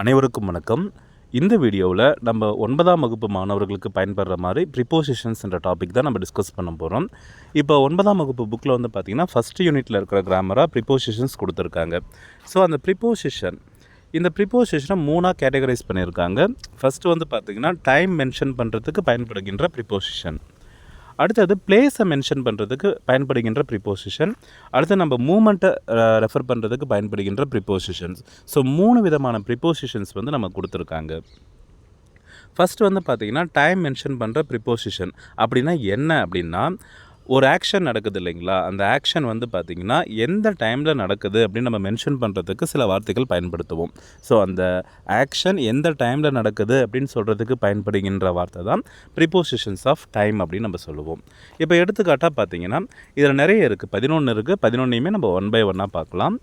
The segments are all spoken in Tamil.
அனைவருக்கும் வணக்கம். இந்த வீடியோவில் நம்ம ஒன்பதாம் வகுப்பு மாணவர்களுக்கு பயன்படுற மாதிரி ப்ரிப்போசிஷன்ஸ் என்ற டாபிக் தான் நம்ம டிஸ்கஸ் பண்ண போகிறோம் இப்போ ஒன்பதாம் வகுப்பு புக்கில் வந்து பார்த்திங்கன்னா ஃபஸ்ட் யூனிட்டில் இருக்கிற கிராமராக ப்ரிப்போசிஷன்ஸ் கொடுத்துருக்காங்க. ஸோ அந்த ப்ரிப்போசிஷன் இந்த ப்ரிப்போசிஷனை மூணாக கேட்டகரைஸ் பண்ணியிருக்காங்க. ஃபஸ்ட்டு வந்து பார்த்திங்கன்னா டைம் மென்ஷன் பண்ணுறதுக்கு பயன்படுகின்ற ப்ரிப்போசிஷன் அடுத்தது பிளேஸை மென்ஷன் பண்ணுறதுக்கு பயன்படுகின்ற ப்ரிப்போசிஷன் அடுத்து நம்ம மூமெண்ட்டை ரெஃபர் பண்ணுறதுக்கு பயன்படுகின்ற ப்ரிப்போசிஷன்ஸ் ஸோ மூணு விதமான ப்ரிப்போசிஷன்ஸ் வந்து நம்ம கொடுத்துருக்காங்க. ஃபஸ்ட்டு வந்து பார்த்திங்கன்னா டைம் மென்ஷன் பண்ணுற ப்ரிப்போசிஷன் அப்படின்னா என்ன? அப்படின்னா ஒரு ஆக்ஷன் நடக்குது இல்லைங்களா? அந்த ஆக்ஷன் வந்து பார்த்திங்கன்னா எந்த டைமில் நடக்குது அப்படின்னு நம்ம மென்ஷன் பண்ணுறதுக்கு சில வார்த்தைகள் பயன்படுத்துவோம். ஸோ அந்த ஆக்ஷன் எந்த டைமில் நடக்குது அப்படின்னு சொல்கிறதுக்கு பயன்படுகின்ற வார்த்தை தான் ப்ரிப்போசிஷன்ஸ் ஆஃப் டைம் அப்படின்னு நம்ம சொல்லுவோம். இப்போ எடுத்துக்காட்டாக பார்த்தீங்கன்னா இதில் நிறைய இருக்குது பதினொன்று இருக்குது பதினொன்றையுமே நம்ம ஒன் பை ஒன்னாக பார்க்கலாம்.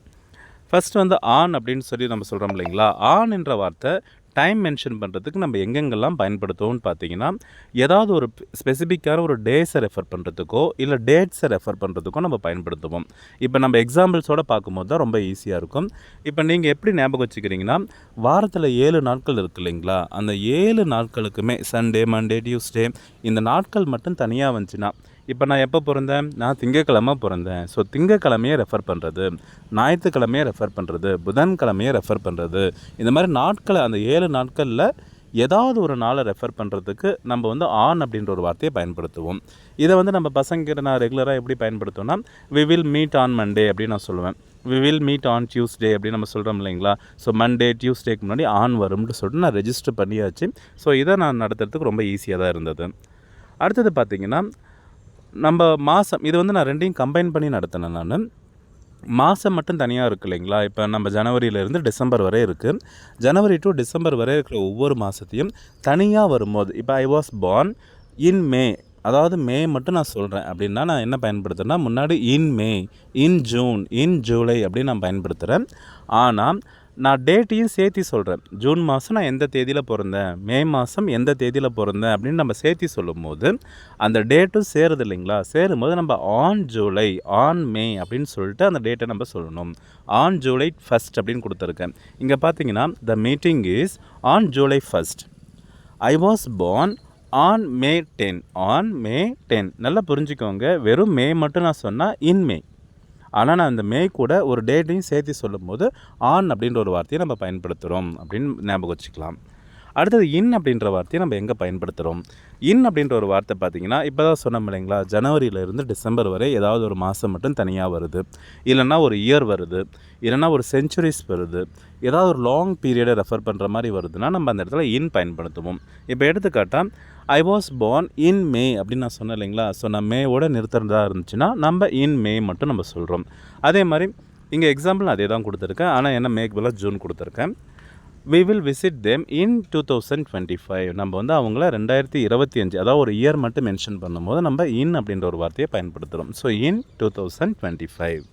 ஃபஸ்ட்டு வந்து ஆன் அப்படின்னு சொல்லி நம்ம சொல்கிறோம் இல்லைங்களா? ஆன் என்ற வார்த்தை டைம் மென்ஷன் பண்ணுறதுக்கு நம்ம எங்கெங்கெல்லாம் பயன்படுத்துவோம்னு பார்த்தீங்கன்னா ஏதாவது ஒரு ஸ்பெசிஃபிக்கான ஒரு டேஸை ரெஃபர் பண்ணுறதுக்கோ இல்லை டேட்ஸை ரெஃபர் பண்ணுறதுக்கோ நம்ம பயன்படுத்துவோம். இப்போ நம்ம எக்ஸாம்பிள்ஸோடு பார்க்கும்போது தான் ரொம்ப ஈஸியாக இருக்கும். இப்போ நீங்கள் எப்படி ஞாபகம் வச்சுக்கிறீங்கன்னா வாரத்தில் ஏழு நாட்கள் இருக்கு இல்லைங்களா? அந்த ஏழு நாட்களுக்குமே சண்டே மண்டே டியூஸ்டே இந்த நாட்கள் மட்டும் தனியாக வந்துச்சுன்னா இப்போ நான் எப்போ பிறந்தேன்? நான் திங்கக்கிழமை பிறந்தேன். ஸோ திங்கக்கிழமையை ரெஃபர் பண்ணுறது ஞாயிற்றுக்கிழமையை ரெஃபர் பண்ணுறது புதன்கிழமையை ரெஃபர் பண்ணுறது இந்த மாதிரி நாட்களை அந்த ஏழு நாட்களில் ஏதாவது ஒரு நாளை ரெஃபர் பண்ணுறதுக்கு நம்ம வந்து ஆன் அப்படின்ற ஒரு வார்த்தையை பயன்படுத்துவோம். இதை வந்து நம்ம பசங்கிட்ட நான் ரெகுலராக எப்படி பயன்படுத்துவேன்னா we will meet on Monday அப்படின்னு நான் சொல்லுவேன். We will meet on Tuesday அப்படின்னு நம்ம சொல்கிறோம் இல்லைங்களா? ஸோ மண்டே டியூஸ்டேக்கு முன்னாடி ஆன் வரும்னு சொல்லிட்டு நான் ரெஜிஸ்டர் பண்ணியாச்சு. ஸோ இதை நான் நடத்துறதுக்கு ரொம்ப ஈஸியாக தான் இருந்தது. அடுத்தது பார்த்திங்கன்னா நம்ம மாதம் இது வந்து நான் ரெண்டையும் கம்பைன் பண்ணி நடத்தினேன் நான். மாதம் மட்டும் தனியாக இருக்கு இல்லைங்களா? இப்போ நம்ம ஜனவரியிலேருந்து டிசம்பர் வரை இருக்குது ஜனவரி டு டிசம்பர் வரை இருக்கிற ஒவ்வொரு மாதத்தையும் தனியாக வரும்போது இப்போ ஐ வாஸ் பார்ன் இன் மே அதாவது மே மட்டும் நான் சொல்கிறேன் அப்படின்னா நான் என்ன பயன்படுத்துகிறேன்னா முன்னாடி இன் மே இன் ஜூன் இன் ஜூலை அப்படின்னு நான் பயன்படுத்துகிறேன் ஆனால் நான் டேட்டையும் சேர்த்தி சொல்கிறேன் ஜூன் மாதம் நான் எந்த தேதியில் பிறந்தேன்? மே மாதம் எந்த தேதியில் பிறந்தேன்? அப்படின்னு நம்ம சேர்த்தி சொல்லும்போது அந்த டேட்டும் சேருது இல்லைங்களா? சேரும்போது நம்ம ஆன் ஜூலை ஆன் மே அப்படின்னு சொல்லிட்டு அந்த டேட்டை நம்ம சொல்லணும். ஆன் ஜூலை ஃபஸ்ட் அப்படின்னு கொடுத்துருக்கேன். இங்கே பார்த்தீங்கன்னா the meeting is on July first I was born on May ten on May ten நல்லா புரிஞ்சுக்கோங்க. வெறும் மே மட்டும் நான் சொன்னால் இன் மே ஆனால் நான் இந்த மே கூட ஒரு டேட்டையும் சேர்த்து சொல்லும்போது ஆன் அப்படின்ற ஒரு வார்த்தையை நம்ம பயன்படுத்துகிறோம் அப்படின்னு ஞாபகம் வச்சுக்கலாம். அடுத்தது இன் அப்படின்ற வார்த்தையை நம்ம எங்கே பயன்படுத்துகிறோம் இன் அப்படின்ற ஒரு வார்த்தை பார்த்திங்கன்னா இப்போ தான் சொன்னோம் இல்லைங்களா? ஜனவரியிலேருந்து டிசம்பர் வரை ஏதாவது ஒரு மாதம் மட்டும் தனியாக வருது. இல்லைன்னா ஒரு இயர் வருது. இல்லைன்னா ஒரு செஞ்சுரிஸ் வருது. ஏதாவது ஒரு லாங் பீரியடை ரெஃபர் பண்ணுற மாதிரி வருதுன்னா நம்ம அந்த இடத்துல இன் பயன்படுத்துவோம். இப்போ எடுத்துக்காட்டால் ஐ வாஸ் பார்ன் இன் மே அப்படின்னு நான் சொன்னேன் இல்லைங்களா? ஸோ நான் மேவோட நிறுத்துறதா இருந்துச்சுன்னா நம்ம இன் மே மட்டும் நம்ம சொல்கிறோம் அதே மாதிரி இங்கே எக்ஸாம்பிள் நான் அதே தான் கொடுத்துருக்கேன். ஆனால் என்ன மேக்கு பதிலாக ஜூன் கொடுத்துருக்கேன். We will visit them in two thousand twenty five நம்ம வந்து அவங்கள ரெண்டாயிரத்தி இருபத்தி அஞ்சு அதாவது ஒரு இயர் மட்டும் மென்ஷன் பண்ணும்போது நம்ம இன் அப்படின்ற ஒரு வார்த்தையை பயன்படுத்துகிறோம் so in two thousand twenty five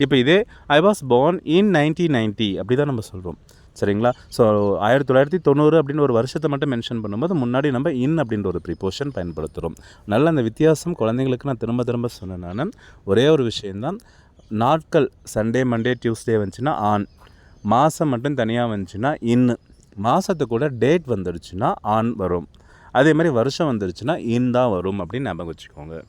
இப்போ இதே I was born in nineteen ninety அப்படி தான் நம்ம சொல்கிறோம் சரிங்களா? ஸோ ஆயிரத்தி தொள்ளாயிரத்தி தொண்ணூறு அப்படின்னு ஒரு வருஷத்தை மட்டும் மென்ஷன் பண்ணும்போது முன்னாடி நம்ம இன் அப்படின்ற ஒரு ப்ரிப்போஷன் பயன்படுத்துகிறோம் நல்ல அந்த வித்தியாசம் குழந்தைங்களுக்கு நான் திரும்ப திரும்ப சொன்னேன் நான். ஒரே ஒரு விஷயந்தான் நாட்கள் சண்டே மண்டே டியூஸ்டே வந்துச்சுன்னா ஆன் மாதம் மட்டும் தனியாக வந்துச்சுன்னா இன்னு மாதத்து கூட டேட் வந்துடுச்சுன்னா ஆன் வரும். அதே மாதிரி வருஷம் வந்துடுச்சுன்னா இன் தான் வரும் அப்படின்னு ஞாபகம் வச்சுக்கோங்க.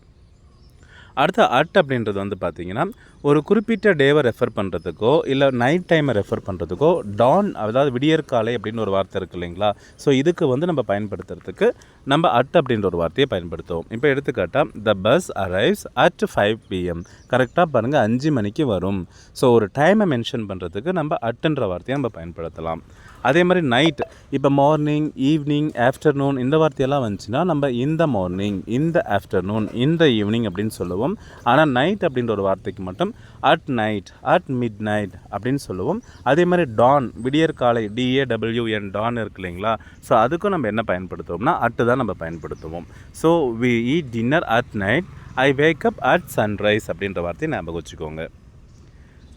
அடுத்த அட் அப்படின்றது வந்து பார்த்திங்கன்னா ஒரு குறிப்பிட்ட டேவை ரெஃபர் பண்ணுறதுக்கோ இல்லை நைட் டைமை ரெஃபர் பண்ணுறதுக்கோ டான் அதாவது விடியற்காலை அப்படின்னு ஒரு வார்த்தை இருக்குது இல்லைங்களா? ஸோ இதுக்கு வந்து நம்ம பயன்படுத்துறதுக்கு நம்ம அட் அப்படின்ற ஒரு வார்த்தையை பயன்படுத்துவோம். இப்போ எடுத்துக்காட்டால் the bus arrives at five PM கரெக்டாக பாருங்கள் அஞ்சு மணிக்கு வரும். ஸோ ஒரு டைமை மென்ஷன் பண்ணுறதுக்கு நம்ம அட்டுன்ற வார்த்தையை நம்ம பயன்படுத்தலாம். அதே மாதிரி நைட் இப்போ மார்னிங் ஈவினிங் ஆஃப்டர்நூன் இந்த வார்த்தையெல்லாம் வந்துச்சுன்னா நம்ம இந்த மார்னிங் இந்த ஆஃப்டர்நூன் இந்த ஈவினிங் அப்படின்னு சொல்லுவோம். ஆனால் நைட் அப்படின்ற ஒரு வார்த்தைக்கு மட்டும் at night at midnight அப்படின்னு சொல்லுவோம். அதே மாதிரி டான் விடியற் காலை டிஏடபிள்யூஎன் டான் இருக்கு இல்லைங்களா? ஸோ அதுக்கும் நம்ம என்ன பயன்படுத்துவோம்னா அட்டு தான் நம்ம பயன்படுத்துவோம். So we eat dinner at night I wake up at sunrise அப்படின்ற வார்த்தையை ஞாபகம் வச்சுக்கோங்க.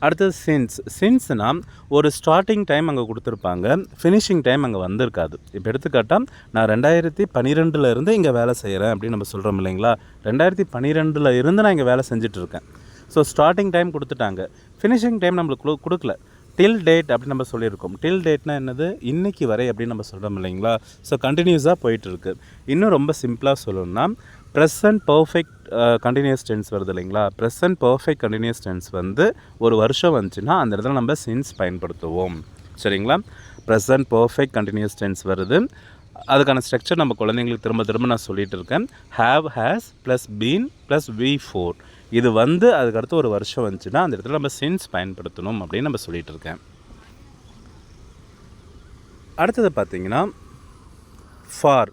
அடுத்தது சின்ஸ் சின்ஸ்னால் ஒரு ஸ்டார்டிங் டைம் அங்கே கொடுத்துருப்பாங்க. ஃபினிஷிங் டைம் அங்கே வந்திருக்காது. இப்போ எடுத்துக்காட்டால் நான் ரெண்டாயிரத்தி பன்னிரெண்டில் இருந்து இங்கே வேலை செய்கிறேன் அப்படின்னு நம்ம சொல்கிறோம் இல்லைங்களா? ரெண்டாயிரத்தி பன்னிரெண்டில் இருந்து நான் இங்கே வேலை செஞ்சிட்ருக்கேன் ஸோ ஸ்டார்டிங் டைம் கொடுத்துட்டாங்க. ஃபினிஷிங் டைம் நம்மளுக்கு கொடுக்கல. டில் டேட் அப்படின்னு நம்ம சொல்லியிருக்கோம். டில் டேட்னா என்னது? இன்றைக்கி வரை அப்படின்னு நம்ம சொல்கிறோம் இல்லைங்களா? ஸோ கண்டினியூஸாக போயிட்டுருக்கு. இன்னும் ரொம்ப சிம்பிளாக சொல்லணும்னா ப்ரெசன்ட் பர்ஃபெக்ட் கண்டினியூஸ் டென்ஸ் வருது இல்லைங்களா? ப்ரெசன்ட் பர்ஃபெக்ட் கண்டினியூஸ் டென்ஸ் வந்து ஒரு வருஷம் வந்துச்சுன்னா அந்த இடத்துல நம்ம சின்ஸ் பயன்படுத்துவோம். சரிங்களா? ப்ரெசன்ட் பர்ஃபெக்ட் கண்டினியூஸ் டென்ஸ் வருது. அதுக்கான ஸ்ட்ரக்சர் நம்ம குழந்தைங்களுக்கு திரும்ப திரும்ப நான் சொல்லிகிட்டு இருக்கேன். Have has plus been plus V four இது வந்து அதுக்கடுத்து ஒரு வருஷம் வந்துச்சுன்னா அந்த இடத்துல நம்ம சின்ஸ் பயன்படுத்தணும் அப்படின்னு நம்ம சொல்லிகிட்டு இருக்கேன். அடுத்தது பார்த்தீங்கன்னா ஃபார்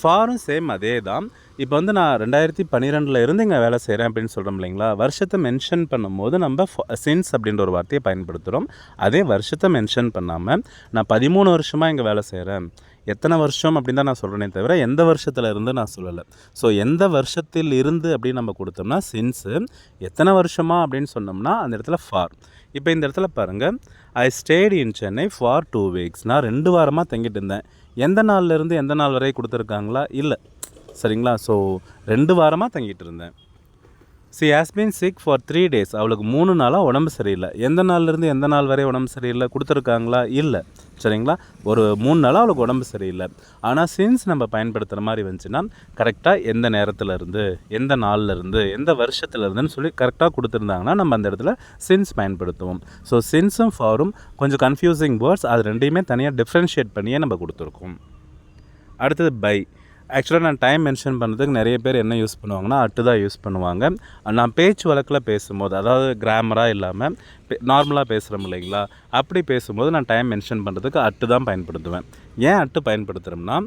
ஃபாரும் சேம் அதே தான் இப்போ வந்து நான் ரெண்டாயிரத்தி பன்னிரெண்டில் இருந்து இங்கே வேலை செய்கிறேன் அப்படின்னு சொல்கிறோம் இல்லைங்களா? வருஷத்தை மென்ஷன் பண்ணும்போது நம்ம சின்ஸ் அப்படின்ற ஒரு வார்த்தையை பயன்படுத்துகிறோம் அதே வருஷத்தை மென்ஷன் பண்ணாமல் நான் பதிமூணு வருஷமாக இங்கே வேலை செய்கிறேன் எத்தனை வருஷம் அப்படின்னு தான் நான் சொல்கிறேனே தவிர எந்த வருஷத்தில் இருந்து நான் சொல்லலை. ஸோ எந்த வருஷத்தில் இருந்து அப்படின்னு நம்ம கொடுத்தோம்னா சின்ஸு எத்தனை வருஷமா அப்படின்னு சொன்னோம்னா அந்த இடத்துல ஃபார் இப்போ இந்த இடத்துல பாருங்கள் I stayed in Chennai for two weeks நான் ரெண்டு வாரமாக தங்கிட்டு இருந்தேன். எந்த நாள்லேருந்து எந்த நாள் வரை கொடுத்துருக்காங்களா? இல்லை. சரிங்களா? ஸோ ரெண்டு வாரமாக தங்கிட்டு இருந்தேன். She has been sick for three days அவளுக்கு மூணு நாளாக உடம்பு சரியில்லை. எந்த நாள்லேருந்து எந்த நாள் வரை உடம்பு சரியில்லை? கொடுத்துருக்காங்களா? இல்லை. சரிங்களா? ஒரு மூணு நாளாக அவளுக்கு உடம்பு சரியில்லை. ஆனால் சின்ஸ் நம்ம பயன்படுத்துகிற மாதிரி வந்துச்சுன்னா கரெக்டாக எந்த நேரத்தில் இருந்து எந்த நாள்ல இருந்து எந்த வருஷத்துல இருந்துன்னு சொல்லி கரெக்டாக கொடுத்துருந்தாங்கன்னா நம்ம அந்த இடத்துல சின்ஸ் பயன்படுத்துவோம். ஸோ சின்ஸும் ஃபாரும் கொஞ்சம் கன்ஃபியூசிங் வேர்ட்ஸ் அது ரெண்டையுமே தனியாக டிஃப்ரென்ஷியேட் பண்ணியே நம்ம கொடுத்துருக்கோம். அடுத்தது பை ஆக்சுவலாக நான் டைம் மென்ஷன் பண்ணுறதுக்கு நிறைய பேர் என்ன யூஸ் பண்ணுவாங்கன்னா அட்டு தான் யூஸ் பண்ணுவாங்க. நான் பேச்சு வழக்கில் பேசும்போது அதாவது கிராமராக இல்லாமல் நார்மலாக பேசுகிறோம் இல்லைங்களா? அப்படி பேசும்போது நான் டைம் மென்ஷன் பண்ணுறதுக்கு அட்டு தான் பயன்படுத்துவேன். ஏன் அட்டு பயன்படுத்துகிறோம்னா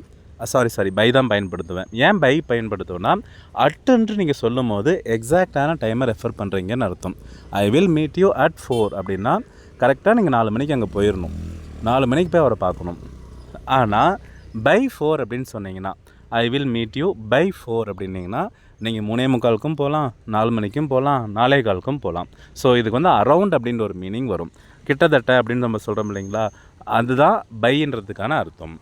சாரி சாரி பை தான் பயன்படுத்துவேன். ஏன் பை பயன்படுத்துவேன்னா அட்டுன்ட்டு நீங்கள் சொல்லும் போது எக்ஸாக்டான டைமை ரெஃபர் பண்ணுறீங்கன்னு அர்த்தம். I will meet you at four அப்படின்னா கரெக்டாக நீங்கள் நாலு மணிக்கு அங்கே போயிடணும் நாலு மணிக்கு போய் அவரை பார்க்கணும். ஆனால் பை ஃபோர் அப்படின்னு சொன்னீங்கன்னா I will meet you by four அப்படின்னீங்கன்னா நீங்கள் மூணே முக்காலுக்கும் போகலாம் நாலு மணிக்கும் போகலாம் நாலே காலுக்கும் போகலாம் ஸோ இதுக்கு வந்து அரவுண்ட் அப்படின்ற ஒரு மீனிங் வரும். கிட்டத்தட்ட அப்படின்னு நம்ம சொல்கிறோம் இல்லைங்களா? அதுதான் பைன்றதுக்கான அர்த்தம்.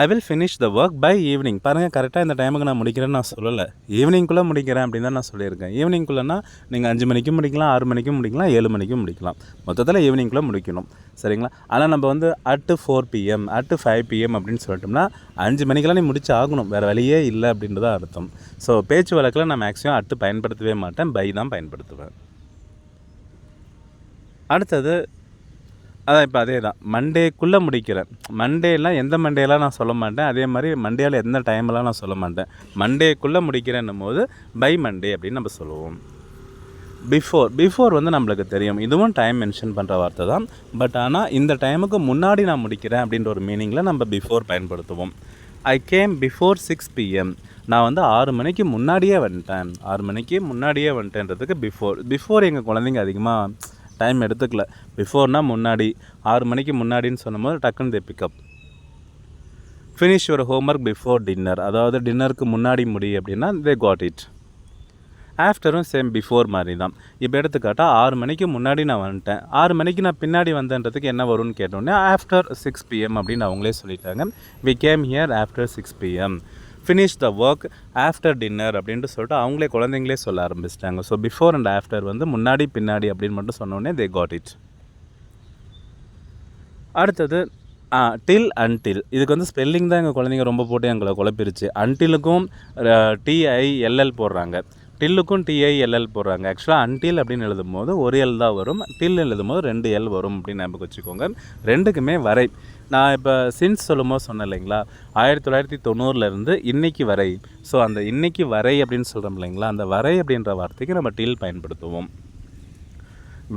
I will finish the work by evening பாருங்கள் கரெக்டாக இந்த டைமுக்கு நான் முடிக்கிறேன்னு நான் சொல்லலை. ஈவினிங்குள்ளே முடிக்கிறேன் அப்படின்னு தான் நான் சொல்லியிருக்கேன். ஈவினிங்குள்ளேனா நீங்கள் அஞ்சு மணிக்கும் முடிக்கலாம் ஆறு மணிக்கும் முடிக்கலாம் ஏழு மணிக்கும் முடிக்கலாம். மொத்தத்தில் ஈவினிங்குள்ளே முடிக்கணும். சரிங்களா? ஆனால் நம்ம வந்து at four PM at five PM அப்படின்னு சொல்லிட்டோம்னா அஞ்சு மணிக்கெல்லாம் நீ முடிச்சு ஆகணும். வேறு வழியே இல்லை அப்படின்றது அர்த்தம். ஸோ பேச்சு வழக்கில் நான் மேக்ஸிமம் அட்டு பயன்படுத்தவே மாட்டேன். பை தான் பயன்படுத்துவேன். அடுத்தது அதான் இப்போ அதே தான் மண்டேக்குள்ளே முடிக்கிறேன். மண்டேலாம் எந்த மண்டேலாம் நான் சொல்ல மாட்டேன். அதே மாதிரி மண்டேயில் எந்த டைம்லாம் நான் சொல்ல மாட்டேன். மண்டேக்குள்ளே முடிக்கிறேன்னும் போது பை மண்டே அப்படின்னு நம்ம சொல்லுவோம். பிஃபோர் பிஃபோர் வந்து நம்மளுக்கு தெரியும். இதுவும் டைம் மென்ஷன் பண்ணுற வார்த்தை தான். பட் ஆனால் இந்த டைமுக்கு முன்னாடி நான் முடிக்கிறேன் அப்படின்ற ஒரு மீனிங்கில் நம்ம பிஃபோர் பயன்படுத்துவோம். I came before six PM நான் வந்து ஆறு மணிக்கு முன்னாடியே வந்துட்டேன். ஆறு மணிக்கு முன்னாடியே வந்துட்டேன்றதுக்கு பிஃபோர் பிஃபோர் எங்கள் குழந்தைங்க அதிகமாக டைம் எடுத்துக்கல. பிஃபோர்னா முன்னாடி ஆறு மணிக்கு முன்னாடின்னு சொன்னபோது டக்குன்னு they pick up finish your homework before dinner அதாவது டின்னருக்கு முன்னாடி முடி அப்படின்னா தே காட் இட் ஆஃப்டரும் சேம் பிஃபோர் மாதிரி தான் இப்போ எடுத்துக்காட்டால் ஆறு மணிக்கு முன்னாடி நான் வந்துட்டேன். ஆறு மணிக்கு நான் பின்னாடி வந்தேன்றதுக்கு என்ன வரும்னு கேட்டோன்னே ஆஃப்டர் சிக்ஸ் பிஎம் அப்படின்னு அவங்களே சொல்லிட்டாங்க. We came here after six PM finish the work after dinner அப்படின்ட்டு சொல்லிட்டு அவங்களே குழந்தைங்களே சொல்ல ஆரம்பிச்சிட்டாங்க. ஸோ பிஃபோர் அண்ட் ஆஃப்டர் வந்து முன்னாடி பின்னாடி அப்படின்னு மட்டும் சொன்னோடனே தே காட் இட் அடுத்தது டில் அன்டில் இதுக்கு வந்து ஸ்பெல்லிங் தான் எங்கள் குழந்தைங்க ரொம்ப போட்டு எங்களை குழப்பிருச்சு. அன்டிலுக்கும் டிஐஎல்எல் போடுறாங்க. டில்லுக்கும் டிஐஎல்எல் போடுறாங்க. ஆக்சுவலாக அன்டில் அப்படின்னு எழுதும் போது ஒரு எல் தான் வரும். டில் எழுதும் போது ரெண்டு எல் வரும் அப்படின்னு ஞாபகம் வச்சுக்கோங்க. ரெண்டுக்குமே வரை. நான் இப்போ சின்ஸ் சொல்லும் போது சொன்னேன் இல்லைங்களா? ஆயிரத்தி தொள்ளாயிரத்தி தொண்ணூறுலேருந்து இன்னைக்கு வரை. ஸோ அந்த இன்னைக்கு வரை அப்படின்னு சொல்கிறோம் இல்லைங்களா? அந்த வரை அப்படின்ற வார்த்தைக்கு நம்ம டில் பயன்படுத்துவோம்.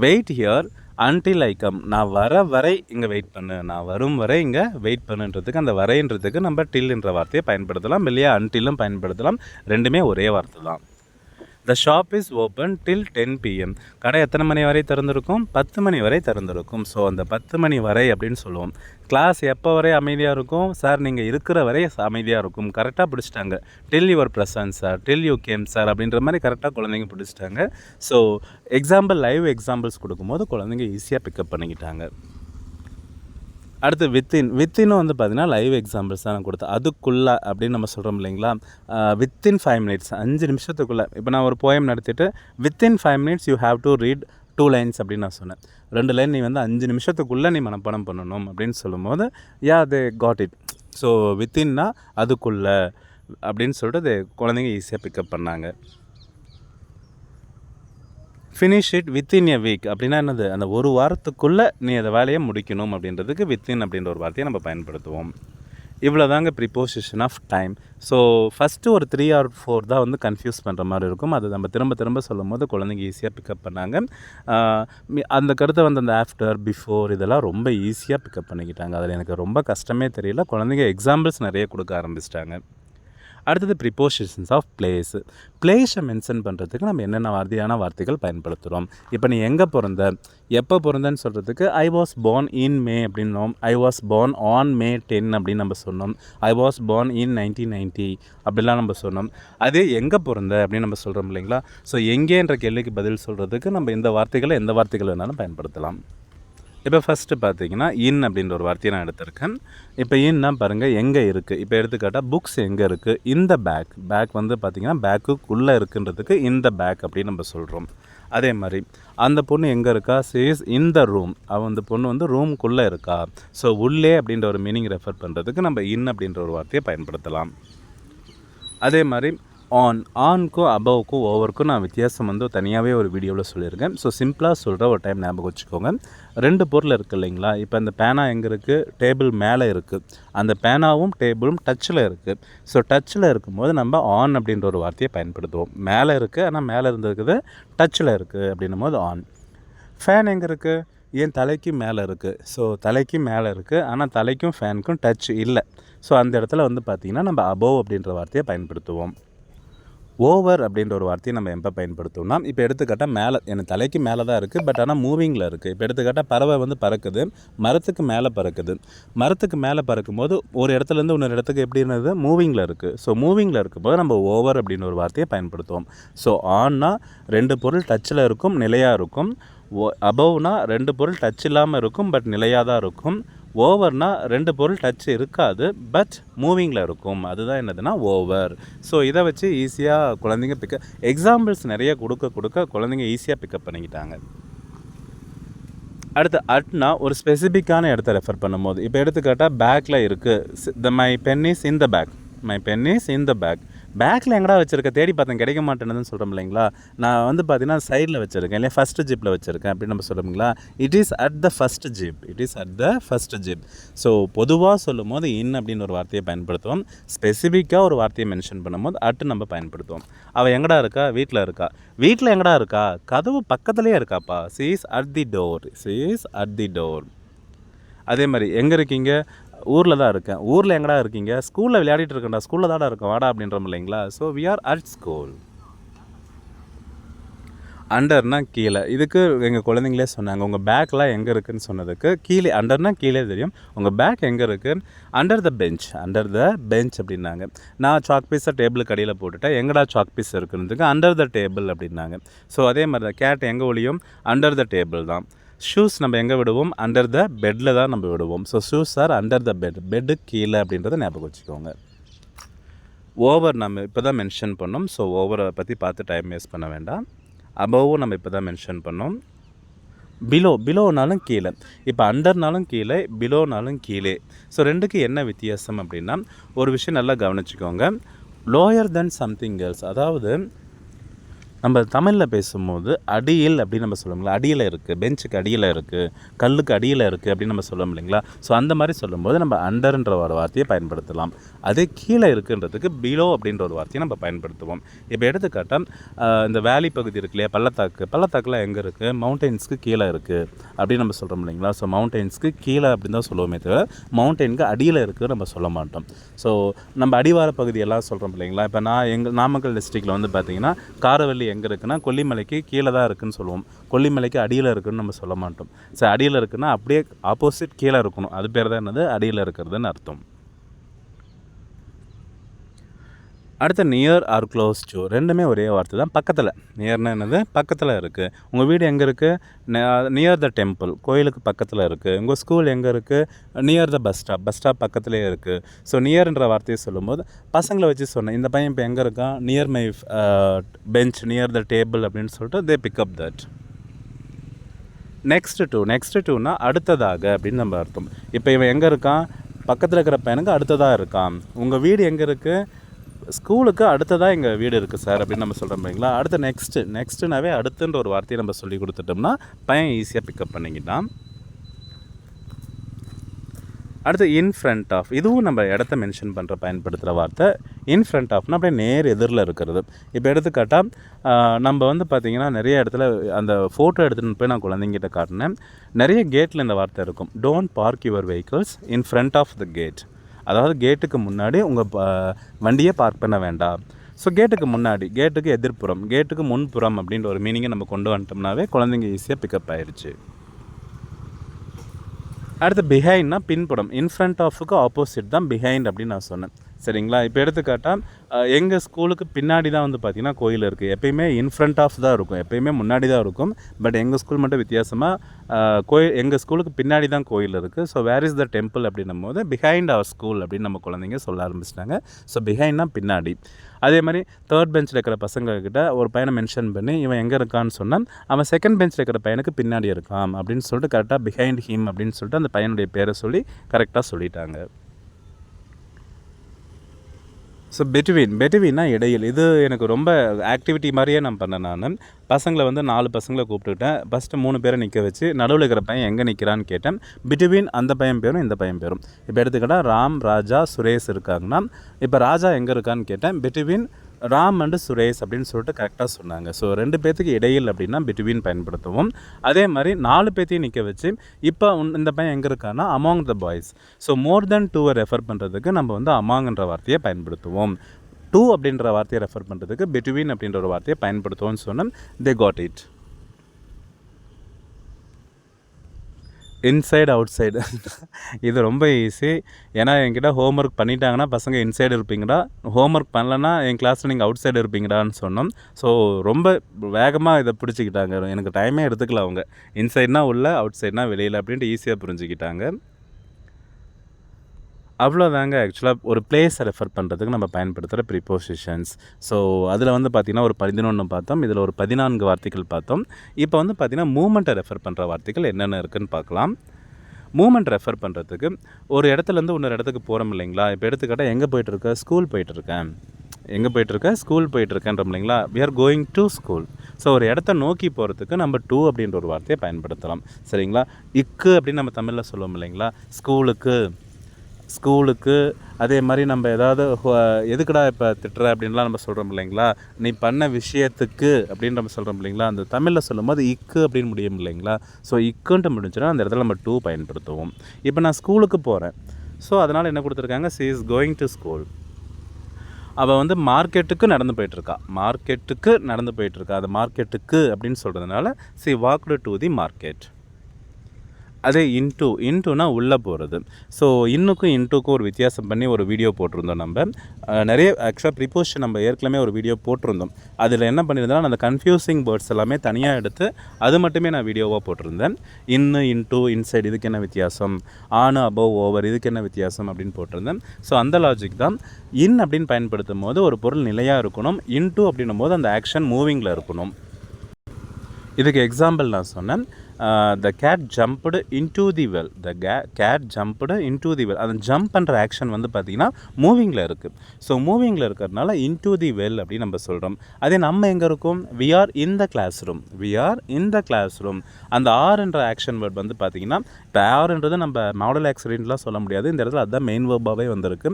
Wait here until I come நான் வர வரை இங்கே வெயிட் பண்ணு. நான் வரும் வரை இங்கே வெயிட் பண்ணுன்றதுக்கு அந்த வரைன்றதுக்கு நம்ம டில்ன்ற வார்த்தையை பயன்படுத்தலாம். இல்லையா? அன்டிலும் பயன்படுத்தலாம். ரெண்டுமே ஒரே வார்த்தை தான். The shop is open till ten PM கடை எத்தனை மணி வரை திறந்திருக்கும்? பத்து மணி வரை திறந்திருக்கும். ஸோ அந்த பத்து மணி வரை அப்படின்னு சொல்லுவோம். கிளாஸ் எப்போ வரை அமைதியாக இருக்கும்? சார் நீங்கள் இருக்கிற வரை அமைதியாக இருக்கும். கரெக்டாக பிடிச்சிட்டாங்க. Till your presence sir till you came sir அப்படின்ற மாதிரி கரெக்டாக குழந்தைங்க பிடிச்சிட்டாங்க. ஸோ எக்ஸாம்பிள் லைவ் எக்ஸாம்பிள்ஸ் கொடுக்கும்போது குழந்தைங்க ஈஸியாக பிக்கப் பண்ணிக்கிட்டாங்க. அடுத்து வித்தின் வித்தினும் வந்து பார்த்தீங்கன்னா லைவ் எக்ஸாம்பிள்ஸ் தான் நான் கொடுத்தேன். அதுக்குள்ளே அப்படின்னு நம்ம சொல்கிறோம் இல்லைங்களா? வித்தின் ஃபைவ் மினிட்ஸ் அஞ்சு நிமிஷத்துக்குள்ளே. இப்போ நான் ஒரு போயம் நடத்திட்டு within five minutes you have to read two lines அப்படின்னு நான் சொன்னேன். ரெண்டு லைன் நீ வந்து அஞ்சு நிமிஷத்துக்குள்ளே நீ மனப்பாடம் பண்ணணும் அப்படின்னு சொல்லும்போது yeah they got it so வித்தின்னா அதுக்குள்ளே அப்படின்னு சொல்லிட்டு அது குழந்தைங்க ஈஸியாக பிக்கப் பண்ணாங்க. Finish it within a week அப்படின்னா என்னது? அந்த ஒரு வாரத்துக்குள்ளே நீ அதை வேலையை முடிக்கணும் அப்படின்றதுக்கு வித்தின் அப்படின்ற ஒரு வார்த்தையை நம்ம பயன்படுத்துவோம். இவ்வளோ தாங்க preposition of time so first ஒரு த்ரீ ஆர் ஃபோர் தான் வந்து கன்ஃபியூஸ் பண்ணுற மாதிரி இருக்கும். அது நம்ம திரும்ப திரும்ப சொல்லும் போது குழந்தைங்க ஈஸியாக பிக்கப் பண்ணாங்க. மி- அந்த கருத்தை வந்து அந்த ஆஃப்டர் பிஃபோர் இதெல்லாம் ரொம்ப ஈஸியாக பிக்கப் பண்ணிக்கிட்டாங்க. அதில் எனக்கு ரொம்ப கஷ்டமே தெரியல. குழந்தைங்க எக்ஸாம்பிள்ஸ் நிறைய கொடுக்க ஆரம்பிச்சிட்டாங்க. அடுத்தது ப்ரிப்போசிஷன்ஸ் ஆஃப் பிளேஸ் பிளேஸை மென்ஷன் பண்ணுறதுக்கு நம்ம என்னென்ன வார்த்தையான வார்த்தைகள் பயன்படுத்துகிறோம் இப்போ நீ எங்கே பிறந்த? எப்போ பிறந்தன்னு சொல்கிறதுக்கு I was born in May அப்படின்னோம். I was born on May ten அப்படின்னு நம்ம சொன்னோம். I was born in nineteen ninety அப்படிலாம் நம்ம சொன்னோம். அதே எங்கே பிறந்த அப்படின்னு நம்ம சொல்கிறோம் இல்லைங்களா? ஸோ எங்கேன்ற கேள்விக்கு பதில் சொல்கிறதுக்கு நம்ம இந்த வார்த்தைகளை எந்த வார்த்தைகள் வேணாலும் பயன்படுத்தலாம். இப்போ ஃபஸ்ட்டு பார்த்தீங்கன்னா இன் அப்படின்ற ஒரு வார்த்தையை நான் எடுத்திருக்கேன். இப்போ இன்னா பாருங்கள் எங்கே இருக்குது இப்போ எடுத்துக்காட்டால் புக்ஸ் எங்கே இருக்குது இந்த பேக் பேக் வந்து பார்த்திங்கன்னா பேக்குக்குள்ளே இருக்குன்றதுக்கு இந்த பேக் அப்படின்னு நம்ம சொல்கிறோம் அதே மாதிரி அந்த பொண்ணு எங்கே இருக்கா? சேஸ் இந்த ரூம் அவன் அந்த பொண்ணு வந்து ரூம்குள்ளே இருக்கா? ஸோ உள்ளே அப்படின்ற ஒரு மீனிங் ரெஃபர் பண்ணுறதுக்கு நம்ம இன் அப்படின்ற ஒரு வார்த்தையை பயன்படுத்தலாம். அதே மாதிரி ஆன் ஆன்க்கும் அபவுக்கும் ஓவருக்கும் நான் வித்தியாசம் வந்து தனியாகவே ஒரு வீடியோவில் சொல்லியிருக்கேன். ஸோ சிம்பிளாக சொல்கிற ஒரு டைம் ஞாபகம் வச்சுக்கோங்க. ரெண்டு பொருள் இருக்குது இல்லைங்களா? இப்போ அந்த பேனா எங்கே இருக்குது டேபிள் மேலே இருக்குது அந்த பேனாவும் டேபிளும் டச்சில் இருக்குது ஸோ டச்சில் இருக்கும்போது நம்ம ஆன் அப்படின்ற ஒரு வார்த்தையை பயன்படுத்துவோம். மேலே இருக்குது ஆனால் மேலே இருந்திருக்குது டச்சில் இருக்குது அப்படின்னும் போது ஆன் ஃபேன் எங்கே இருக்குது ஏன் தலைக்கு மேலே இருக்குது ஸோ தலைக்கு மேலே இருக்குது ஆனால் தலைக்கும் ஃபேனுக்கும் டச் இல்லை. ஸோ அந்த இடத்துல வந்து பார்த்திங்கன்னா நம்ம அபோவ் அப்படின்ற வார்த்தையை பயன்படுத்துவோம். ஓவர் அப்படின்ற ஒரு வார்த்தையை நம்ம எப்போ பயன்படுத்துவோம்னா இப்போ எடுத்துக்காட்டால் மேலே எனக்கு தலைக்கு மேலே தான் இருக்குது பட் ஆனால் மூவிங்கில் இருக்குது இப்போ எடுத்துக்காட்டால் பறவை வந்து பறக்குது மரத்துக்கு மேலே பறக்குது. மரத்துக்கு மேலே பறக்கும்போது ஒரு இடத்துலேருந்து இன்னொரு இடத்துக்கு எப்படி இருந்தது? மூவிங்கில் இருக்குது ஸோ மூவிங்கில் இருக்கும்போது நம்ம ஓவர் அப்படின்னு ஒரு வார்த்தையை பயன்படுத்துவோம். ஸோ ஆன்னா ரெண்டு பொருள் டச்சில் இருக்கும் நிலையாக இருக்கும். ஓ அபவ்னா ரெண்டு பொருள் டச் இல்லாமல் இருக்கும் பட் நிலையாக தான் இருக்கும். ஓவர்னால் ரெண்டு பொருள் டச் இருக்காது பட் மூவிங்கில் இருக்கும். அதுதான் என்னதுன்னா ஓவர். ஸோ இதை வச்சு ஈஸியாக குழந்தைங்க பிக்க எக்ஸாம்பிள்ஸ் நிறைய கொடுக்க கொடுக்க குழந்தைங்க ஈஸியாக பிக்கப் பண்ணிக்கிட்டாங்க. அடுத்து அட்னா ஒரு ஸ்பெசிஃபிக்கான இடத்த ரெஃபர் பண்ணும்போது இப்போ எடுத்துக்காட்டால் பேக்கில் இருக்குது the my pen is in the bag my pen is in the bag பேக்கில் எங்கடா வச்சுருக்க? தேடி பார்த்தேன் கிடைக்க மாட்டேன்னு சொல்கிறோம் இல்லைங்களா? நான் வந்து பார்த்தீங்கன்னா சைடில் வச்சுருக்கேன் இல்லையா? ஃபஸ்ட்டு ஜிப்பில் வச்சுருக்கேன் அப்படின்னு நம்ம சொல்லுங்களா it is at the first zip it is at the first zip so பொதுவாக சொல்லும் போது இன் அப்படின்னு ஒரு வார்த்தையை பயன்படுத்துவோம். ஸ்பெசிஃபிக்காக ஒரு வார்த்தையை மென்ஷன் பண்ணும்போது அட்டு நம்ம பயன்படுத்துவோம். அவள் எங்கடா இருக்கா? வீட்டில் இருக்கா? வீட்டில் எங்கடா இருக்கா? கதவு பக்கத்துலேயே இருக்காப்பா. She's at the door she's at the door அதே மாதிரி எங்கே இருக்கீங்க? ஊரில் தான் இருக்கேன். ஊரில் எங்கடா இருக்கீங்க? ஸ்கூலில் விளையாடிட்டு இருக்கேன்டா. ஸ்கூலில் தான்டா இருக்கேன். வாடா அப்படின்றோம் இல்லைங்களா? So we are at school அண்டர்னா கீழே. இதுக்கு எங்கள் குழந்தைங்களே சொன்னாங்க உங்கள் பேக்லாம் எங்கே இருக்குன்னு சொன்னதுக்கு கீழே அண்டர்னா கீழே தெரியும். உங்கள் பேக் எங்கே இருக்குன்னு? Under the bench under the bench அப்படின்னாங்க. நான் சாக் பீஸை டேபிளுக்கு அடியில் போட்டுட்டேன். எங்கடா சாக் பீஸ் இருக்குன்றதுக்கு அண்டர் த டேபிள் அப்படின்னாங்க. ஸோ அதே மாதிரி தான். கேட் எங்கே ஒளியும்? அண்டர் த டேபிள் தான். ஷூஸ் நம்ம எங்கே விடுவோம்? அண்டர் த பெட்டில் தான் நம்ம விடுவோம். So shoes are under the bed bed கீழே அப்படின்றத ஞாபகம் வச்சுக்கோங்க. ஓவர் நம்ம இப்போ தான் மென்ஷன் பண்ணோம் ஸோ ஓவரை பற்றி பார்த்து டைம் வேஸ்ட் பண்ண வேண்டாம். அபவும் நம்ம இப்போ தான் மென்ஷன் பண்ணோம். பிலோ பிலோனாலும் கீழே. இப்போ அண்டர்னாலும் கீழே பிலோனாலும் கீழே. ஸோ ரெண்டுக்கு என்ன வித்தியாசம் அப்படின்னா ஒரு விஷயம் நல்லா கவனிச்சுக்கோங்க. லோயர் தென் சம்திங் எல்ஸ் அதாவது நம்ம தமிழில் பேசும்போது அடியில் அப்படின்னு நம்ம சொல்லுவோம்ல அடியில் இருக்குது பெஞ்சுக்கு அடியில் இருக்குது கல்லுக்கு அடியில் இருக்குது அப்படின்னு நம்ம சொல்லுவோம் இல்லைங்களா? ஸோ அந்த மாதிரி சொல்லும்போது நம்ம அண்டர்ன்ற ஒரு வார்த்தையை பயன்படுத்தலாம். அதே கீழே இருக்குன்றதுக்கு பிலோ அப்படின்ற ஒரு வார்த்தையை நம்ம பயன்படுத்துவோம். இப்போ எடுத்துக்காட்டால் இந்த வேலி பகுதி இருக்கு இல்லையா? பள்ளத்தாக்கு. பள்ளத்தாக்குலாம் எங்கே இருக்குது மவுண்டெயின்ஸ்க்கு கீழே இருக்குது அப்படின்னு நம்ம சொல்கிறோம் இல்லைங்களா? ஸோ மவுண்டெயின்ஸ்க்கு கீழே அப்படின்னு தான் சொல்லுவோமே தவிர மவுண்டெயினுக்கு அடியில் இருக்குது நம்ம சொல்ல மாட்டோம். ஸோ நம்ம அடிவார பகுதியெல்லாம் சொல்கிறோம் இல்லைங்களா? இப்போ நான் எங்கள் நாமக்கல் டிஸ்ட்ரிக்டில் வந்து பார்த்தீங்கன்னா காரவள்ளி எங்கே இருக்குன்னா கொல்லிமலைக்கு கீழே தான் இருக்குன்னு சொல்லுவோம். கொல்லிமலைக்கு அடியில் இருக்குன்னு நம்ம சொல்ல மாட்டோம். ஸோ அடியில் இருக்குன்னா அப்படியே ஆப்போசிட் கீழே இருக்கணும். அது பேர் தான் என்னது? அடியில் இருக்கிறதுன்னு அர்த்தம். அடுத்து நியர் ஆர் க்ளோஸ் டு ரெண்டுமே ஒரே வார்த்தை தான். பக்கத்தில். நியர்னா என்னது? பக்கத்தில் இருக்குது உங்கள் வீடு எங்கே இருக்குது நியர் த டெம்பிள் கோயிலுக்கு பக்கத்தில் இருக்குது உங்கள் ஸ்கூல் எங்கே இருக்குது near the bus stop bus stop பக்கத்துலேயே இருக்குது ஸோ நியர்ன்ற வார்த்தையை சொல்லும்போது பசங்களை வச்சு சொன்னேன். இந்த பையன் இப்போ எங்கே இருக்கான்? Near my bench near the table அப்படின்னு சொல்லிட்டு they pick up that next to next டூனா அடுத்ததாக அப்படின்னு நம்ம அர்த்தம். இப்போ இவன் எங்கே இருக்கான்? பக்கத்தில் இருக்கிற பையனுக்கு அடுத்ததாக இருக்கான். உங்கள் வீடு எங்கே இருக்குது ஸ்கூலுக்கு அடுத்ததாக எங்கள் வீடு இருக்குது சார் அப்படின்னு நம்ம சொல்கிறோம் இல்லைங்களா அடுத்த நெக்ஸ்ட்டு நெக்ஸ்ட்டுனாவே அடுத்துன்ற ஒரு வார்த்தையை நம்ம சொல்லி கொடுத்துட்டோம்னா பையன் ஈஸியாக பிக்கப் பண்ணிக்கிட்டான். அடுத்து இன் ஃப்ரண்ட் ஆஃப் இதுவும் நம்ம இடத்த மென்ஷன் பண்ணுற பயன்படுத்துகிற வார்த்தை. இன் ஃப்ரண்ட் ஆஃப்னா அப்படியே நேர் எதிரில் இருக்கிறது. இப்போ எடுத்துக்காட்டால் நம்ம வந்து பார்த்திங்கன்னா நிறைய இடத்துல அந்த ஃபோட்டோ எடுத்துகிட்டு போய் நான் குழந்தைங்கிட்ட காட்டினேன். நிறைய கேட்டில் இந்த வார்த்தை இருக்கும். Don't park your vehicles in front of the gate அதாவது கேட்டுக்கு முன்னாடி உங்கள் வண்டியை பார்க் பண்ண வேண்டாம். ஸோ கேட்டுக்கு முன்னாடி கேட்டுக்கு எதிர்ப்புறம் கேட்டுக்கு முன்புறம் அப்படின்ற ஒரு மீனிங்கை நம்ம கொண்டு வந்துட்டோம்னாவே குழந்தைங்க ஈஸியாக பிக்கப் ஆயிடுச்சு அடுத்து பிஹைண்ட்னா பின்புறம் இன்ஃப்ரண்ட் ஆஃபுக்கு ஆப்போசிட் தான் பிஹைண்ட் அப்படின்னு நான் சொன்னேன். சரிங்களா? இப்போ எடுத்துக்காட்டால் எங்கள் ஸ்கூலுக்கு பின்னாடி தான் வந்து பார்த்திங்கன்னா கோயில் இருக்குது எப்பயுமே இன்ஃப்ரண்ட் ஆஃப் தான் இருக்கும். எப்பயுமே முன்னாடி தான் இருக்கும். பட் எங்கள் ஸ்கூல் மட்டும் வித்தியாசமாக கோயில் எங்கள் ஸ்கூலுக்கு பின்னாடி தான் கோயில் இருக்குது so where is the temple அப்படின்னும் போது பிஹைண்ட் அவர் ஸ்கூல் அப்படின்னு நம்ம குழந்தைங்க சொல்ல ஆரம்பிச்சிட்டாங்க. ஸோ பிஹைண்ட்னா பின்னாடி. அதே மாதிரி தேர்ட் பெஞ்சில் இருக்கிற பசங்கக்கிட்ட ஒரு பையனை மென்ஷன் பண்ணி இவன் எங்கே இருக்கான்னு சொன்னால் அவன் செகண்ட் பெஞ்சில் இருக்கிற பையனுக்கு பின்னாடி இருக்கான். அப்படின்னு சொல்லிட்டு கரெக்டாக பிஹைண்ட் ஹீம் அப்படின்னு சொல்லிட்டு அந்த பையனுடைய பேரை சொல்லி கரெக்டாக சொல்லிட்டாங்க. ஸோ பெட்வீன் பெட்டுவின்னா இடையில். இது எனக்கு ரொம்ப ஆக்டிவிட்டி மாதிரியே நான் பண்ணேன் நான். பசங்களை வந்து நாலு பசங்களை கூப்பிட்டுக்கிட்டேன். ஃபஸ்ட்டு மூணு பேரை நிற்க வச்சு நடுவில் இருக்கிற பையன் எங்கே நிற்கிறான்னு கேட்டேன். பிட்வீன் அந்த பையன் பேரும் இந்த பையன் பேரும். இப்போ எடுத்துக்கிட்டால் ராம் ராஜா சுரேஷ் இருக்காங்கன்னா இப்போ ராஜா எங்கே இருக்கான்னு கேட்டேன். பிட்வீன் ராம் அண்டு சுரேஷ் அப்படின்னு சொல்லிட்டு கரெக்டாக சொன்னாங்க. ஸோ ரெண்டு பேர்த்துக்கு இடையில் அப்படின்னா பிட்வீன் பயன்படுத்துவோம். அதே மாதிரி நாலு பேர்த்தையும் நிற்க வச்சு இப்போ இந்த பையன் எங்கே இருக்கான்னா among the boys so more then டூவை ரெஃபர் பண்ணுறதுக்கு நம்ம வந்து அமாங்ன்ற வார்த்தையை பயன்படுத்துவோம். டூ அப்படின்ற வார்த்தையை ரெஃபர் பண்ணுறதுக்கு பிட்வீன் அப்படின்ற ஒரு வார்த்தையை பயன்படுத்துவோம்னு சொன்னால் they got it inside outside இது ரொம்ப ஈஸி ஏன்னா என்கிட்ட ஹோம்ஒர்க் பண்ணிட்டாங்கன்னா பசங்க இன்சைடு இருப்பீங்கடா. ஹோம் ஒர்க் பண்ணலன்னா என் கிளாஸில் நீங்கள் அவுட் சைடு இருப்பீங்கடான்னு சொன்னோம். ஸோ ரொம்ப வேகமாக இதை பிடிச்சிக்கிட்டாங்க. எனக்கு டைமே எடுத்துக்கல அவங்க. இன்சைட்னா உள்ள அவுட் சைட்னா வெளியில் அப்படின்ட்டு ஈஸியாக புரிஞ்சுக்கிட்டாங்க. அவ்வளோதாங்க. ஆக்சுவலாக ஒரு பிளேஸை ரெஃபர் பண்ணுறதுக்கு நம்ம பயன்படுத்துகிற ப்ரிப்போசிஷன்ஸ் ஸோ அதில் வந்து பார்த்திங்கன்னா ஒரு பதினொன்று பார்த்தோம். இதில் ஒரு பதினான்கு வார்த்தைகள் பார்த்தோம். இப்போ வந்து பார்த்திங்கன்னா மூமெண்ட்டை ரெஃபர் பண்ணுற வார்த்தைகள் என்னென்ன இருக்குதுன்னு பார்க்கலாம். மூமெண்ட் ரெஃபர் பண்ணுறதுக்கு ஒரு இடத்துலேருந்து இன்னொரு இடத்துக்கு போகிறோம் இல்லைங்களா? இப்போ எடுத்துக்கிட்டால் எங்கே போயிட்டுருக்க? ஸ்கூல் போயிட்டுருக்கேன். எங்கே போயிட்டுருக்க? ஸ்கூல் போயிட்டுருக்கேன்றோம் இல்லைங்களா? We are going to school so ஒரு இடத்த நோக்கி போகிறதுக்கு நம்ம டூ அப்படின்ற ஒரு வார்த்தையை பயன்படுத்தலாம். சரிங்களா? இக்கு அப்படின்னு நம்ம தமிழில் சொல்லுவோம் இல்லைங்களா? ஸ்கூலுக்கு ஸ்கூலுக்கு அதே மாதிரி நம்ம ஏதாவது எதுக்குடா இப்போ திட்டுற அப்படின்லாம் நம்ம சொல்கிறோம் இல்லைங்களா? நீ பண்ண விஷயத்துக்கு அப்படின்னு நம்ம சொல்கிறோம் இல்லைங்களா? அந்த தமிழில் சொல்லும்போது இக்கு அப்படின்னு முடியும் இல்லைங்களா? ஸோ இக்குன்ட்டு முடிஞ்சுன்னா அந்த இடத்துல நம்ம டூ பயன்படுத்துவோம். இப்போ நான் ஸ்கூலுக்கு போகிறேன் ஸோ அதனால் என்ன கொடுத்துருக்காங்க? She is going to school அவள் வந்து மார்க்கெட்டுக்கு நடந்து போயிட்டுருக்கா. மார்க்கெட்டுக்கு நடந்து போயிட்டுருக்கா. அது மார்க்கெட்டுக்கு அப்படின்னு சொல்கிறதுனால she walked to the market அதே இன்டூ இன்டூனா உள்ளே போகிறது ஸோ இன்னுக்கும் இன்டூக்கும் ஒரு வித்தியாசம் பண்ணி ஒரு வீடியோ போட்டிருந்தோம் நம்ம. நிறைய ஆக்சுவலாக ப்ரிப்போஷன் நம்ம ஏற்கனவே ஒரு வீடியோ போட்டிருந்தோம். அதில் என்ன பண்ணியிருந்தோம்னா அந்த கன்ஃபியூசிங் வேர்ட்ஸ் எல்லாமே தனியாக எடுத்து அது மட்டுமே நான் வீடியோவாக போட்டிருந்தேன். இன்னு இன்டூ இன்சைட் இதுக்கு என்ன வித்தியாசம்? ஆனு அபவ் ஓவர் இதுக்கு என்ன வித்தியாசம் அப்படின்னு போட்டிருந்தேன். ஸோ அந்த லாஜிக் தான் இன் அப்படின்னு பயன்படுத்தும் போது ஒரு பொருள் நிலையாக இருக்கணும். இன்டூ அப்படின்னும் போது அந்த ஆக்ஷன் மூவிங்கில் இருக்கணும். இதுக்கு எக்ஸாம்பிள் நான் சொன்னேன். The cat jumped into the well the K cat jumped into the well அந்த ஜம்ப் பண்ணுற ஆக்ஷன் வந்து பார்த்திங்கன்னா மூவிங்கில் இருக்குது ஸோ மூவிங்கில் இருக்கிறதுனால இன்டூ தி வெல் அப்படின்னு நம்ம சொல்கிறோம் அதே நம்ம எங்கே இருக்கோம்? We are in the classroom we are in the classroom அந்த ஆர்ன்ற ஆக்ஷன் வேர்ட் வந்து பார்த்திங்கன்னா இப்போ ஆர்ன்றது நம்ம மாடல் ஆக்சிடென்ட்லாம் சொல்ல முடியாது. இந்த இடத்துல அதுதான் மெயின் வேர்பாகவே வந்திருக்கு.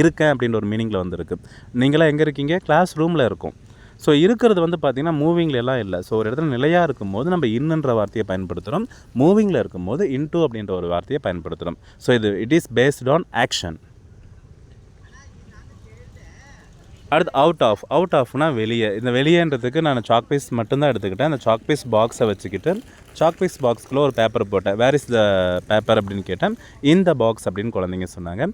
இருக்கேன் அப்படின்ற ஒரு மீனிங்கில் வந்திருக்கு. நீங்களாம் எங்கே இருக்கீங்க? கிளாஸ் ரூமில் இருக்கும். ஸோ இருக்கிறது வந்து பார்த்திங்கன்னா மூவிங்கில் எல்லாம் இல்லை. ஸோ ஒரு இடத்துல நிலையாக இருக்கும்போது நம்ம இன்னுன்ற வார்த்தையை பயன்படுத்துகிறோம் மூவிங்கில் இருக்கும்போது இன்டூ அப்படின்ற ஒரு வார்த்தையை பயன்படுத்துகிறோம் ஸோ இது it is based on action அடுத்து அவுட் ஆஃப் அவுட் ஆஃப்னா வெளியே. இந்த வெளியேன்றதுக்கு நான் சாக் பீஸ் மட்டும்தான் எடுத்துக்கிட்டேன். அந்த சாக் பீஸ் பாக்ஸை வச்சுக்கிட்டு சாக் பீஸ் பாக்ஸ்க்குள்ளே ஒரு பேப்பர் போட்டேன். வேர் இஸ் த பேப்பர் அப்படின்னு கேட்டேன். இந்த பாக்ஸ் அப்படின்னு குழந்தைங்க சொன்னாங்க.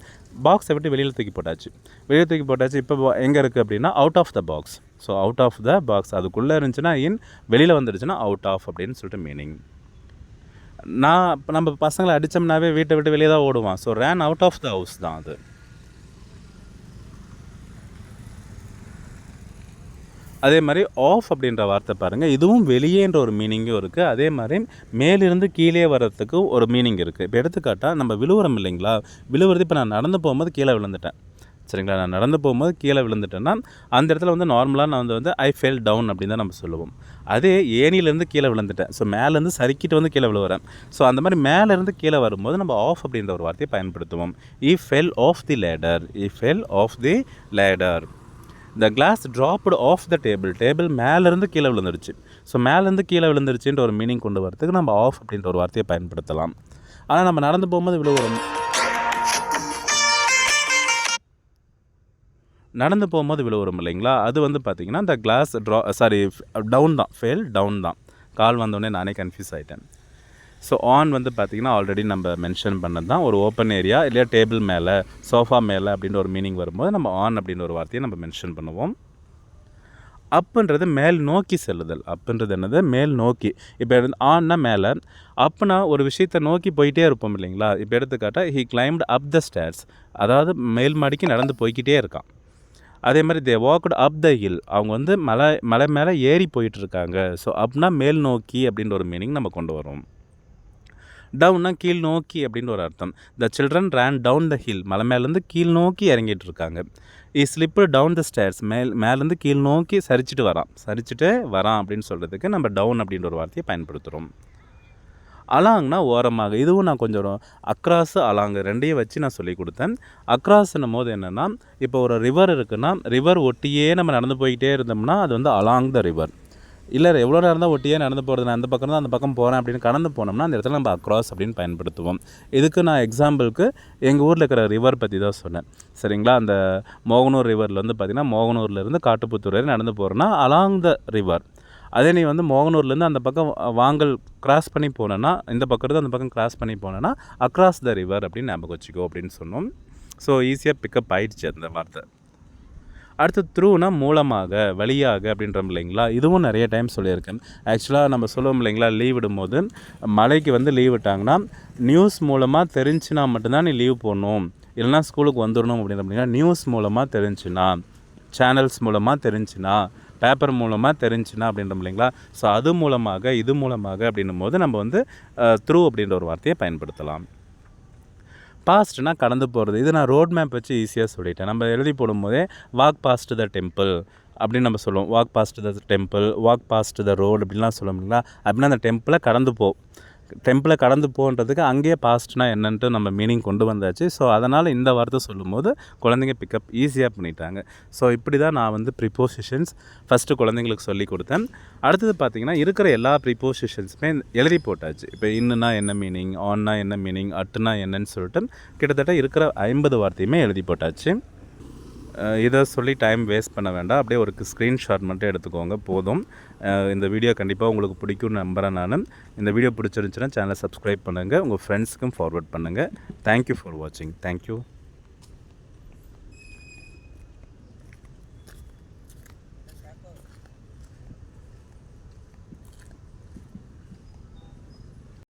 பாக்ஸை விட்டு வெளியில் தூக்கி போட்டாச்சு. வெளியில் தூக்கி போட்டாச்சு. இப்போ எங்கே இருக்குது அப்படின்னா out of the box so out of the box அதுக்குள்ளே இருந்துச்சுன்னா இன் வெளியில் வந்துடுச்சுன்னா அவுட் ஆஃப் அப்படின்னு சொல்லிட்டு மீனிங் நான் இப்போ நம்ம பசங்களை அடித்தோம்னாவே வீட்டை விட்டு வெளியே தான் ஓடுவான். So ran out of the house தான் அது. அதே மாதிரி ஆஃப் அப்படின்ற வார்த்தை பாருங்கள் இதுவும் வெளியேன்ற ஒரு மீனிங்கும் இருக்குது அதே மாதிரி மேலிருந்து கீழே வர்றதுக்கு ஒரு மீனிங் இருக்குது இப்போ எடுத்துக்காட்டால் நம்ம விழுவுறோம் இல்லைங்களா? விழுவுறது இப்போ நான் நடந்து போகும்போது கீழே விழுந்துட்டேன். சரிங்களா? நான் நடந்து போகும்போது கீழே விழுந்துட்டேன்னா அந்த இடத்துல வந்து நார்மலாக நான் வந்து வந்து ஐ ஃபெல் டவுன் அப்படின்னு தான் நம்ம சொல்லுவோம். அதே ஏனியிலேருந்து கீழே விழுந்துட்டேன். ஸோ மேலேருந்து சறுக்கிட்டு வந்து கீழே விழுவுறேன். ஸோ அந்த மாதிரி மேலேருந்து கீழே வரும்போது நம்ம ஆஃப் அப்படின்ற ஒரு வார்த்தையை பயன்படுத்துவோம். He fell off the ladder he fell off the ladder the glass dropped off the table table மேலேருந்து கீழே விழுந்துருச்சு. ஸோ மேலேருந்து கீழே விழுந்துருச்சுன்ற ஒரு மீனிங் கொண்டு வரதுக்கு நம்ம ஆஃப் அப்படின்ற ஒரு வார்த்தையை பயன்படுத்தலாம். ஆனால் நம்ம நடந்து போகும்போது விழுவுறோம். நடந்து போகும்போது விழுவுறோம் இல்லைங்களா? அது வந்து பார்த்திங்கன்னா இந்த கிளாஸ் ட்ரா சாரி டவுன் தான். ஃபெயில் டவுன் தான். கால் வந்தோடனே நானே கன்ஃபியூஸ் ஆகிட்டேன் ஸோ ஆன் வந்து பார்த்திங்கன்னா ஆல்ரெடி நம்ம மென்ஷன் பண்ணது தான். ஒரு ஓப்பன் ஏரியா இல்லையா டேபிள் மேலே சோஃபா மேலே அப்படின்ற ஒரு மீனிங் வரும்போது நம்ம ஆன் அப்படின்ற ஒரு வார்த்தையை நம்ம மென்ஷன் பண்ணுவோம். அப்புன்றது மேல் நோக்கி செல்லுதல். அப்புன்றது என்னது? மேல் நோக்கி. இப்போ ஆன்னா மேலே. அப்புனா ஒரு விஷயத்தை நோக்கி போயிட்டே இருப்போம் இல்லைங்களா? இப்போ எடுத்துக்காட்டால் he climbed up the stairs அதாவது மேல் மாடிக்கு நடந்து போய்க்கிட்டே இருக்கான். அதே மாதிரி தே வாக்டு அப் த ஹில் அவங்க வந்து மலை மலை மேலே ஏறி போயிட்டுருக்காங்க. ஸோ அப்னா மேல் நோக்கி அப்படின்ற ஒரு மீனிங் நம்ம கொண்டு வரோம். டவுன்னா கீழ் நோக்கி அப்படின்ற ஒரு அர்த்தம். The children ran down the hill மலை மேலேருந்து கீழ் நோக்கி இறங்கிட்டு இருக்காங்க he slip down the stairs மேல் மேலேருந்து கீழ் நோக்கி சரிச்சுட்டு வரான். சரிச்சுட்டு வரான் அப்படின்னு சொல்கிறதுக்கு நம்ம டவுன் அப்படின்ற ஒரு வார்த்தையை பயன்படுத்துகிறோம் அலாங்னா ஓரமாக. இதுவும் நான் கொஞ்சம் அக்ராஸ் அலாங் ரெண்டையும் வச்சு நான் சொல்லி கொடுத்தேன். அக்ராஸ்னும் போது என்னென்னா இப்போ ஒரு ரிவர் இருக்குன்னா ரிவர் ஒட்டியே நம்ம நடந்து போய்கிட்டே இருந்தோம்னா அது வந்து அலாங் த ரிவர் இல்லை எவ்வளோ நேரம் தான் ஒட்டியே நடந்து போகிறது நான் அந்த பக்கம் தான் அந்த பக்கம் போகிறேன் அப்படின்னு கடந்து போனோம்னா அந்த இடத்துல நம்ம அக்ராஸ் அப்படின்னு பயன்படுத்துவோம். இதுக்கு நான் எக்ஸாம்பிளுக்கு எங்கள் ஊரில் இருக்கிற ரிவர் பற்றி தான் சொன்னேன். சரிங்களா? அந்த மோகனூர் ரிவரில் வந்து பார்த்திங்கன்னா மோகனூர்லேருந்து காட்டுப்புத்தூர் வரை நடந்து போகிறோன்னா அலாங் த ரிவர் அதே நீ வந்து மோகனூர்லேருந்து அந்த பக்கம் வாங்கல் கிராஸ் பண்ணி போனேன்னா இந்த பக்கம் இருந்து அந்த பக்கம் கிராஸ் பண்ணி போனேன்னா அக்ராஸ் த ரிவர் அப்படின்னு ஞாபகம் வச்சுக்கோ அப்படின்னு சொன்னோம். ஸோ ஈஸியாக பிக்கப் ஆயிடுச்சு அந்த வார்த்தை. அடுத்து த்ரூனா மூலமாக வழியாக அப்படின்றோம் இல்லைங்களா? இதுவும் நிறைய டைம் சொல்லியிருக்கேன். ஆக்சுவலாக நம்ம சொல்லுவோம் இல்லைங்களா? லீவ் விடும்போது மலைக்கு வந்து லீவ் விட்டாங்கன்னா நியூஸ் மூலமாக தெரிஞ்சுனா மட்டும்தான் நீ லீவ் போடணும். இல்லைனா ஸ்கூலுக்கு வந்துடணும் அப்படின்னு அப்படின்னா நியூஸ் மூலமாக தெரிஞ்சுனா சேனல்ஸ் மூலமாக தெரிஞ்சுனா பேப்பர் மூலமாக தெரிஞ்சுனா அப்படின்றோம் இல்லைங்களா? ஸோ அது மூலமாக இது மூலமாக அப்படின்னும் போது நம்ம வந்து த்ரூ அப்படின்ற ஒரு வார்த்தையை பயன்படுத்தலாம். பாஸ்ட்னா கடந்து போகிறது இது நான் ரோட் மேப் வச்சு ஈஸியாக சொல்லிட்டேன். நம்ம எழுதி போடும்போதே வாக் பாஸ்ட் த டெம்பிள் அப்படின்னு நம்ம சொல்லுவோம். Walk past the temple walk past the road அப்படின்லாம் சொல்லுவோம் இல்லைங்களா? அப்படின்னா அந்த டெம்பிளை கடந்து போ. டெம்பிளை கடந்து போன்றதுக்கு அங்கேயே பாஸ்ட்னா என்னன்ட்டு நம்ம மீனிங் கொண்டு வந்தாச்சு. ஸோ அதனால் இந்த வார்த்தை சொல்லும்போது குழந்தைங்க பிக்கப் ஈஸியாக பண்ணிட்டாங்க. ஸோ இப்படி தான் நான் வந்து ப்ரிப்போசிஷன்ஸ் ஃபஸ்ட்டு குழந்தைங்களுக்கு சொல்லி கொடுத்தேன். அடுத்தது பார்த்திங்கன்னா இருக்கிற எல்லா ப்ரிப்போசிஷன்ஸுமே எழுதி போட்டாச்சு. இப்போ இன்னுனா என்ன மீனிங் ஆன்னா என்ன மீனிங் அட்டுனா என்னன்னு சொல்லிட்டு கிட்டத்தட்ட இருக்கிற ஐம்பது வார்த்தையுமே எழுதி போட்டாச்சு. இதை சொல்லி டைம் வேஸ்ட் பண்ண வேண்டாம். அப்படியே ஒரு ஸ்க்ரீன்ஷாட் மட்டும் எடுத்துக்கோங்க போதும். இந்த வீடியோ கண்டிப்பாக உங்களுக்கு பிடிக்கும்னு நம்புகிறேன் நான். இந்த வீடியோ பிடிச்சிருந்துச்சுன்னா சேனலை சப்ஸ்கிரைப் பண்ணுங்கள் உங்கள் ஃப்ரெண்ட்ஸுக்கும் ஃபார்வர்ட் பண்ணுங்கள் தேங்க்யூ ஃபார் வாட்சிங் தேங்க்யூ